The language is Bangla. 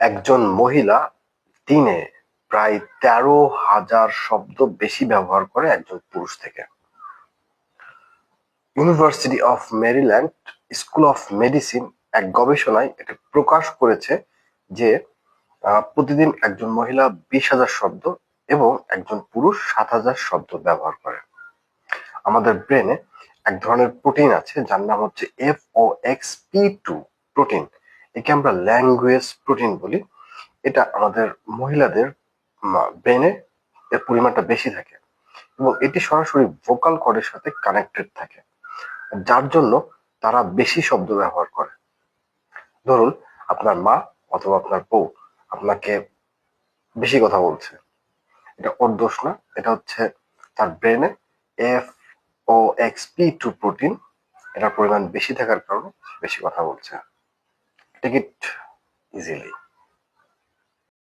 একজন মহিলা দিনে প্রায় তেরো হাজার শব্দ বেশি ব্যবহার করে একজন পুরুষ থেকে। University of Maryland School of Medicine এক গবেষণায় এটা প্রকাশ করেছে যে প্রতিদিন একজন মহিলা বিশ হাজার শব্দ এবং একজন পুরুষ সাত হাজার শব্দ ব্যবহার করে। আমাদের ব্রেনে এক ধরনের প্রোটিন আছে, যার নাম হচ্ছে F O X P two protein একে আমরা ল্যাঙ্গুয়েজ প্রোটিন বলি। এটা আমাদের মহিলাদের ব্রেনে এর পরিমাণটা বেশি থাকে এবং এটি সরাসরি ভোকাল কর্ডের সাথে কানেক্টেড থাকে। যার জন্য তারা বেশি শব্দ ব্যবহার করে। ধরুন, আপনার মা অথবা আপনার বউ আপনাকে বেশি কথা বলছে। এটা ওর দোষ না, এটা হচ্ছে তার ব্রেনে F O X P two protein এটার পরিমাণ বেশি থাকার কারণে বেশি কথা বলছে। take it easily.